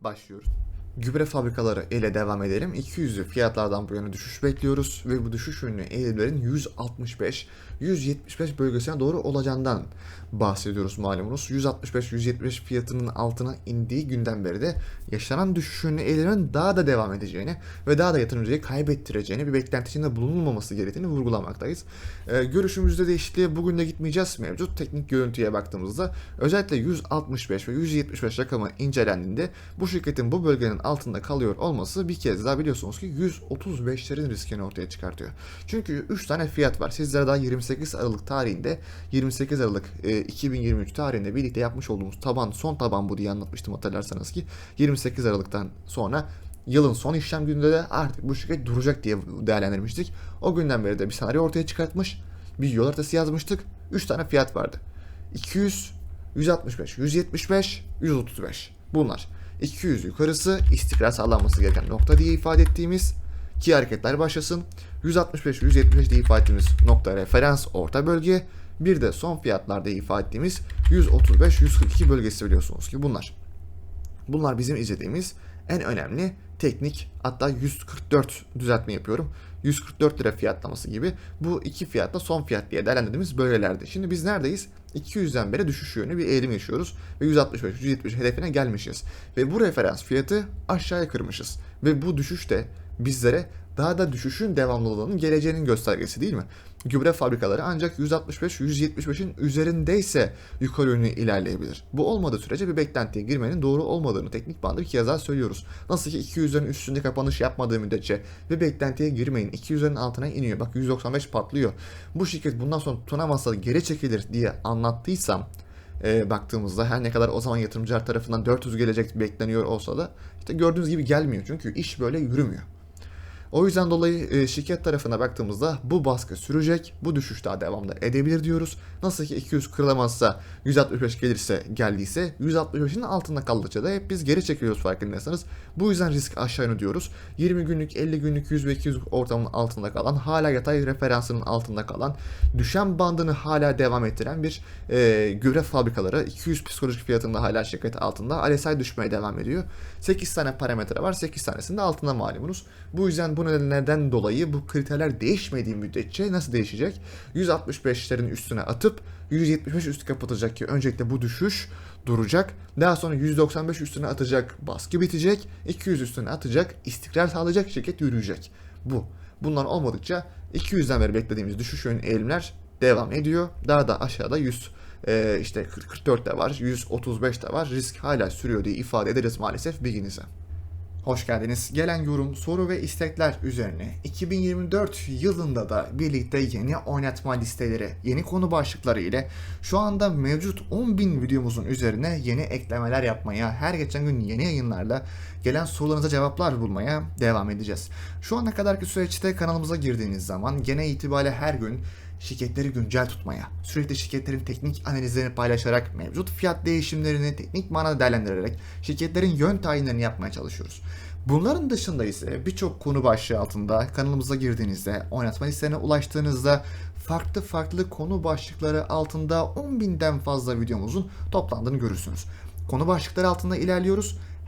başlıyoruz. Gübre fabrikaları ile devam edelim. 200'lü fiyatlardan bu yana düşüş bekliyoruz ve bu düşüş yönlü eğilimlerin 165-175 bölgesine doğru olacağından bahsediyoruz malumunuz. 165-175 fiyatının altına indiği günden beri de yaşanan düşüş yönlü eğilimlerin daha da devam edeceğini ve daha da yatırımcıyı kaybettireceğini bir beklenti içinde bulunulmaması gerektiğini vurgulamaktayız. Ee, görüşümüzde değişikliğe bugün de gitmeyeceğiz mevcut. Teknik görüntüye baktığımızda özellikle 165 ve 175 rakamı incelendiğinde bu şirketin bu bölgenin altında kalıyor olması bir kez daha biliyorsunuz ki 135'lerin riskini ortaya çıkartıyor. Çünkü 3 tane fiyat var. Sizlere daha 28 Aralık tarihinde 28 Aralık e, 2023 tarihinde birlikte yapmış olduğumuz taban son taban bu diye anlatmıştım hatırlarsanız ki 28 Aralık'tan sonra yılın son işlem gününde de artık bu şirket duracak diye değerlendirmiştik. O günden beri de bir senaryo ortaya çıkartmış. Bir yol haritası yazmıştık. 3 tane fiyat vardı. 200, 165, 175, 135. Bunlar. 200 yukarısı istikrar sağlanması gereken nokta diye ifade ettiğimiz ki hareketler başlasın. 165 175 diye ifade ettiğimiz nokta referans orta bölge. Bir de son fiyatlarda ifade ettiğimiz 135 142 bölgesi biliyorsunuz ki bunlar. Bunlar bizim izlediğimiz en önemli teknik hatta 144 düzeltme yapıyorum. 144 lira fiyatlaması gibi bu iki fiyatta son fiyat diye değerlendirdiğimiz bölgelerde. Şimdi biz neredeyiz? 200'den beri düşüş yönü bir eğilim yaşıyoruz ve 165 170 hedefine gelmişiz. Ve bu referans fiyatı aşağıya kırmışız. Ve bu düşüş de bizlere daha da düşüşün devamlılığının geleceğinin göstergesi değil mi? Gübre fabrikaları ancak 165-175'in üzerindeyse yukarı yönlü ilerleyebilir. Bu olmadığı sürece bir beklentiye girmenin doğru olmadığını teknik bandı bir kez söylüyoruz. Nasıl ki 200'lerin üstünde kapanış yapmadığı müddetçe bir beklentiye girmeyin 200'lerin altına iniyor. Bak 195 patlıyor. Bu şirket bundan sonra tutunamazsa geri çekilir diye anlattıysam e, baktığımızda her ne kadar o zaman yatırımcılar tarafından 400 gelecek bekleniyor olsa da işte gördüğünüz gibi gelmiyor. Çünkü iş böyle yürümüyor. O yüzden dolayı e, şirket tarafına baktığımızda bu baskı sürecek, bu düşüş daha devamlı edebilir diyoruz. Nasıl ki 200 kırılamazsa 165 gelirse geldiyse 165'in altında kaldıkça da hep biz geri çekiliyoruz farkındaysanız. Bu yüzden risk aşağı yönlü diyoruz. 20 günlük, 50 günlük, 100 ve 200 ortamının altında kalan, hala yatay referansının altında kalan, düşen bandını hala devam ettiren bir e, gübre fabrikaları 200 psikolojik fiyatında hala şirket altında. RSI düşmeye devam ediyor. 8 tane parametre var, 8 tanesinde altında malumunuz. Bu yüzden bu nedenlerden dolayı bu kriterler değişmediği müddetçe nasıl değişecek? 165'lerin üstüne atıp 175 üstü kapatacak ki öncelikle bu düşüş duracak. Daha sonra 195 üstüne atacak, baskı bitecek. 200 üstüne atacak, istikrar sağlayacak, şirket yürüyecek. Bu. Bunlar olmadıkça 200'den beri beklediğimiz düşüş yönlü eğilimler devam ediyor. Daha da aşağıda 100 e, işte 44 de var, 135 de var. Risk hala sürüyor diye ifade ederiz maalesef bilginize. Hoş geldiniz. Gelen yorum, soru ve istekler üzerine 2024 yılında da birlikte yeni oynatma listeleri, yeni konu başlıkları ile şu anda mevcut 10.000 videomuzun üzerine yeni eklemeler yapmaya, her geçen gün yeni yayınlarla gelen sorularınıza cevaplar bulmaya devam edeceğiz. Şu ana kadarki süreçte kanalımıza girdiğiniz zaman gene itibariyle her gün şirketleri güncel tutmaya, sürekli şirketlerin teknik analizlerini paylaşarak, mevcut fiyat değişimlerini teknik manada değerlendirerek şirketlerin yön tayinlerini yapmaya çalışıyoruz. Bunların dışında ise birçok konu başlığı altında kanalımıza girdiğinizde, oynatma listelerine ulaştığınızda farklı farklı konu başlıkları altında 10.000'den fazla videomuzun toplandığını görürsünüz. Konu başlıkları altında ilerliyoruz.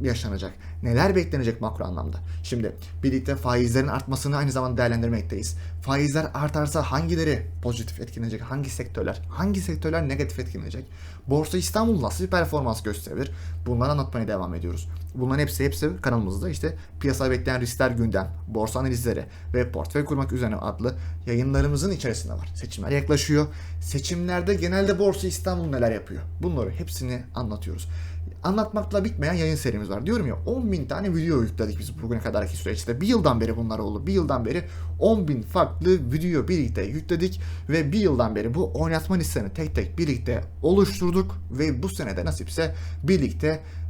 yaşanacak? Neler beklenecek makro anlamda? Şimdi birlikte faizlerin artmasını aynı zamanda değerlendirmekteyiz. Faizler artarsa hangileri pozitif etkilenecek? Hangi sektörler? Hangi sektörler negatif etkilenecek? Borsa İstanbul nasıl bir performans gösterebilir? Bunları anlatmaya devam ediyoruz. Bunların hepsi hepsi kanalımızda işte piyasaya bekleyen riskler gündem, borsa analizleri ve portföy kurmak üzerine adlı yayınlarımızın içerisinde var. Seçimler yaklaşıyor. Seçimlerde genelde Borsa İstanbul neler yapıyor? Bunları hepsini anlatıyoruz anlatmakla bitmeyen yayın serimiz var. Diyorum ya 10 bin tane video yükledik biz bugüne kadarki süreçte. Bir yıldan beri bunlar oldu. Bir yıldan beri 10 bin farklı video birlikte yükledik ve bir yıldan beri bu oynatma listesini tek tek birlikte oluşturduk ve bu senede nasipse birlikte